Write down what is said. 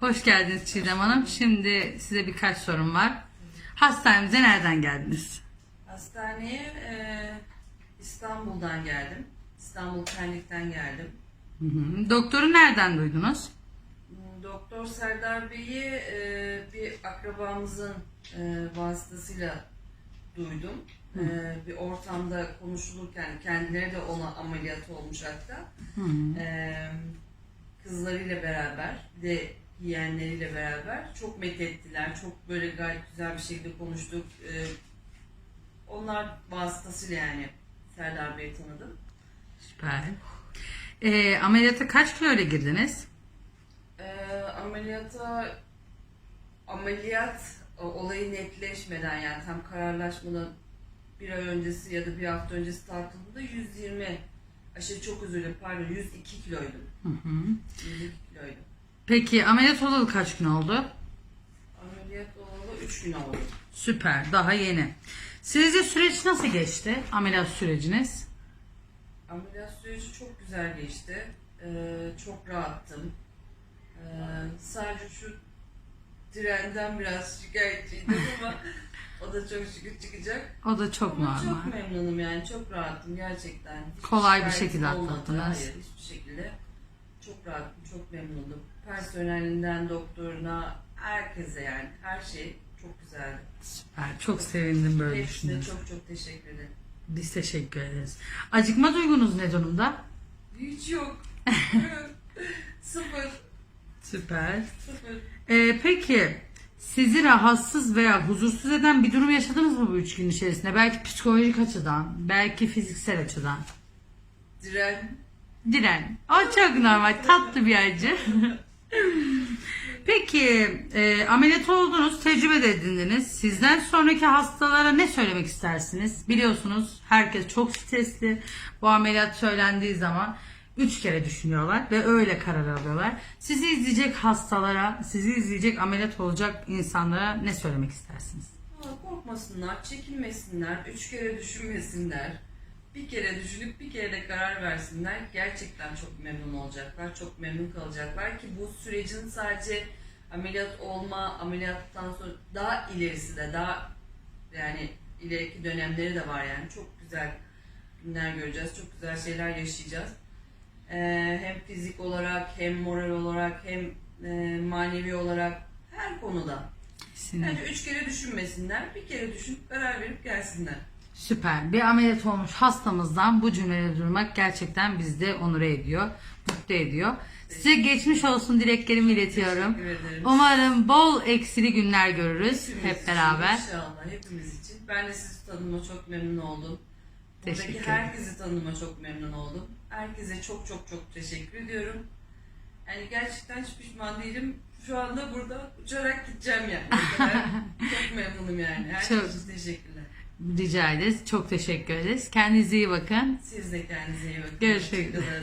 Hoş geldiniz Çiğdem Hanım. Şimdi size birkaç sorum var. Hastanemize nereden geldiniz? Hastaneye e, İstanbul'dan geldim. İstanbul Pendik'ten geldim. Hı hı. Doktoru nereden duydunuz? Doktor Serdar Bey'i e, bir akrabamızın e, vasıtasıyla duydum. E, bir ortamda konuşulurken kendileri de ona ameliyat olmuş hatta. Hı hı. E, kızlarıyla beraber bir de yeğenleriyle beraber çok methettiler. Çok böyle gayet güzel bir şekilde konuştuk. E, onlar vasıtasıyla yani Serdar Bey'i tanıdım. Süper. Ee, ameliyata kaç kilo ile girdiniz? Ee, ameliyata ameliyat o- olayı netleşmeden yani tam kararlaşmadan bir ay öncesi ya da bir hafta öncesi tartıldığında 120 aşırı çok dilerim pardon 102 kiloydum. Hı hı. 102 kiloydum. Peki ameliyat olalı kaç gün oldu? Ameliyat olalı 3 gün oldu. Süper. Daha yeni. Sizce süreç nasıl geçti? Ameliyat süreciniz? Ameliyat süreci çok güzel geçti. Ee, çok rahattım. Ee, sadece şu trenden biraz şikayetçiydim ama o da çok şükür çıkacak. O da çok Ama normal. Çok memnunum yani çok rahattım gerçekten. Hiç Kolay bir şekilde olmadı. atlattınız. Hayır hiçbir şekilde. Çok rahattım, çok memnundum. Personelinden doktoruna, herkese yani her şey çok güzeldi. Süper. Çok sevindim böyle Hepsine düşündüğünüz. çok çok teşekkür ederim. Biz teşekkür ederiz. Acıkma duygunuz ne durumda? Hiç yok. sıfır, Süper. Ee, peki sizi rahatsız veya huzursuz eden bir durum yaşadınız mı bu üç gün içerisinde? Belki psikolojik açıdan, belki fiziksel açıdan. Diren. Diren. O çok normal. Tatlı bir acı. Peki e, ameliyat oldunuz, tecrübe de edindiniz. Sizden sonraki hastalara ne söylemek istersiniz? Biliyorsunuz herkes çok stresli. Bu ameliyat söylendiği zaman üç kere düşünüyorlar ve öyle karar alıyorlar. Sizi izleyecek hastalara, sizi izleyecek ameliyat olacak insanlara ne söylemek istersiniz? Korkmasınlar, çekinmesinler, üç kere düşünmesinler. Bir kere düşünüp bir kere de karar versinler. Gerçekten çok memnun olacaklar, çok memnun kalacaklar ki bu sürecin sadece ameliyat olma, ameliyattan sonra daha ilerisi de daha yani ileriki dönemleri de var yani çok güzel günler göreceğiz, çok güzel şeyler yaşayacağız. Ee, hem fizik olarak hem moral olarak hem e, manevi olarak her konuda. Kesinlikle. Bence üç kere düşünmesinler, bir kere düşünüp karar verip gelsinler. Süper. Bir ameliyat olmuş hastamızdan bu cümleleri duymak gerçekten bizi de onur ediyor, mutlu ediyor. Size geçmiş olsun dileklerimi iletiyorum. Umarım bol eksili günler görürüz Hepimiz hep için, beraber. İnşallah hepimiz için. Ben de sizi tanıma çok memnun oldum. Teşekkür Buradaki ederim. herkesi tanıma çok memnun oldum. Herkese çok çok çok teşekkür ediyorum. Yani gerçekten hiç pişman değilim. Şu anda burada uçarak gideceğim yani. Çok memnunum yani. Her şey Çok- için teşekkürler. Rica ederiz. Çok teşekkür ederiz. Kendinize iyi bakın. Siz de kendinize iyi bakın. Görüşmek üzere.